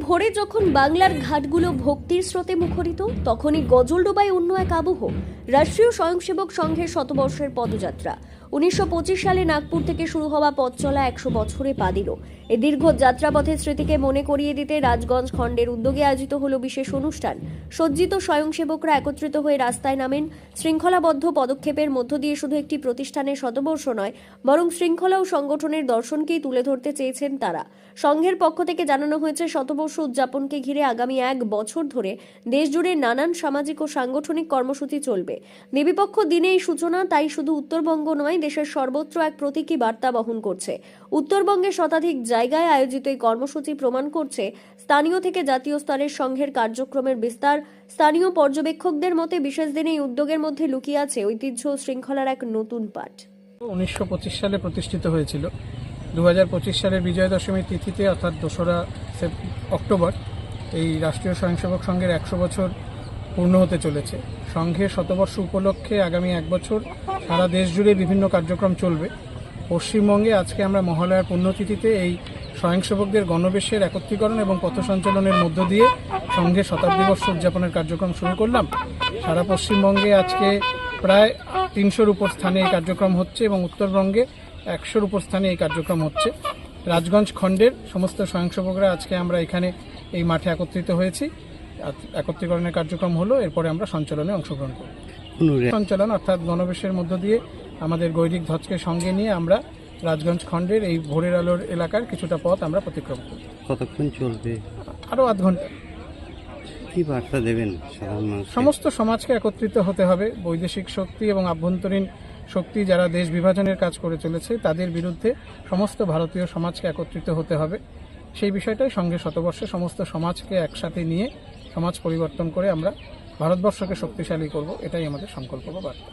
ভোরে যখন বাংলার ঘাটগুলো ভক্তির স্রোতে মুখরিত, তখনই গজলডোবায় অন্য এক আবহ, রাষ্ট্রীয় স্বয়ংসেবক সংঘের শতবর্ষের পদযাত্রা। উনিশশো পঁচিশ সালে নাগপুর থেকে শুরু হওয়া পথ চলা একশো বছরে পা দিল। এ দীর্ঘ যাত্রাপথের স্মৃতিকে মনে করিয়ে দিতে রাজগঞ্জ খণ্ডের উদ্যোগে আয়োজিত হলো বিশেষ অনুষ্ঠান। সজ্জিত স্বয়ংসেবকরা একত্রিত হয়ে রাস্তায় নামেন। শৃঙ্খলাবদ্ধ পদক্ষেপের মধ্য দিয়ে শুধু একটি প্রতিষ্ঠানের শতবর্ষ নয়, বরং শৃঙ্খলা ও সংগঠনের দর্শনকেই তুলে ধরতে চেয়েছেন তারা। সংঘের পক্ষ থেকে জানানো হয়েছে, শতবর্ষ উদযাপনকে ঘিরে আগামী এক বছর ধরে দেশজুড়ে নানান সামাজিক ও সাংগঠনিক কর্মসূচি চলবে। দেবীপক্ষ দিনে এই সূচনা, তাই শুধু উত্তরবঙ্গ নয় দেশের সর্বত্র এক প্রতীকী বার্তা বহন করছে। উত্তরবঙ্গে শতাধিক জায়গায় আয়োজিত এই কর্মসূচি প্রমাণ করছে স্থানীয় থেকে জাতীয় স্তরের সংঘের কার্যক্রমের বিস্তার। স্থানীয় পর্যবেক্ষকদের মতে বিশেষ দিনে এই উদ্যোগের মধ্যে লুকিয়ে আছে ঐতিহ্য শৃঙ্খলার এক নতুন পাঠ। উনিশশো সালে প্রতিষ্ঠিত হয়েছিল। দু হাজার পঁচিশ সালের বিজয়া দশমীর তিথিতে, অর্থাৎ দোসরা অক্টোবর, এই রাষ্ট্রীয় স্বয়ংসেবক সংঘের একশো বছর পূর্ণ হতে চলেছে। সংঘের শতবর্ষ উপলক্ষে আগামী এক বছর সারা দেশ জুড়ে বিভিন্ন কার্যক্রম চলবে। পশ্চিমবঙ্গে আজকে আমরা মহালয়ার পুণ্যতিথিতে এই স্বয়ংসেবকদের গণবেশের একত্রীকরণ এবং পথ সঞ্চালনের মধ্য দিয়ে সংঘের শতাব্দী বর্ষ উদযাপনের কার্যক্রম শুরু করলাম। সারা পশ্চিমবঙ্গে আজকে প্রায় তিনশোর উপর স্থানে এই কার্যক্রম হচ্ছে এবং উত্তরবঙ্গে একশোর উপর স্থানে এই কার্যক্রম হচ্ছে। রাজগঞ্জ খণ্ডের সমস্ত স্বয়ংসেবকরা আজকে আমরা এখানে এই মাঠে একত্রিত হয়েছি। একত্রীকরণের কার্যক্রম হলো এরপরে আমরা সঞ্চালনে অংশগ্রহণ করব। সঞ্চালন অর্থাৎ গণবেশের মধ্য দিয়ে আমাদের গৈরিক ধ্বজকে সঙ্গে নিয়ে আমরা রাজগঞ্জ খণ্ডের এই ভোরের আলোর এলাকার কিছুটা পথ আমরা অতিক্রম করব। কতক্ষণ চলবে? আরও আধ ঘণ্টা। কি বার্তা দেবেন সমস্ত সমাজকে একত্রিত হতে হবে। বৈদেশিক শক্তি এবং আভ্যন্তরীণ শক্তি যারা দেশ বিভাজনের কাজ করে চলেছে তাদের বিরুদ্ধে সমস্ত ভারতীয় সমাজকে একত্রিত হতে হবে। সেই বিষয়টাই সঙ্গে শতবর্ষে সমস্ত সমাজকে একসাথে নিয়ে সমাজ পরিবর্তন করে আমরা ভারতবর্ষকে শক্তিশালী করব এটাই আমাদের সংকল্প বা বার্তা।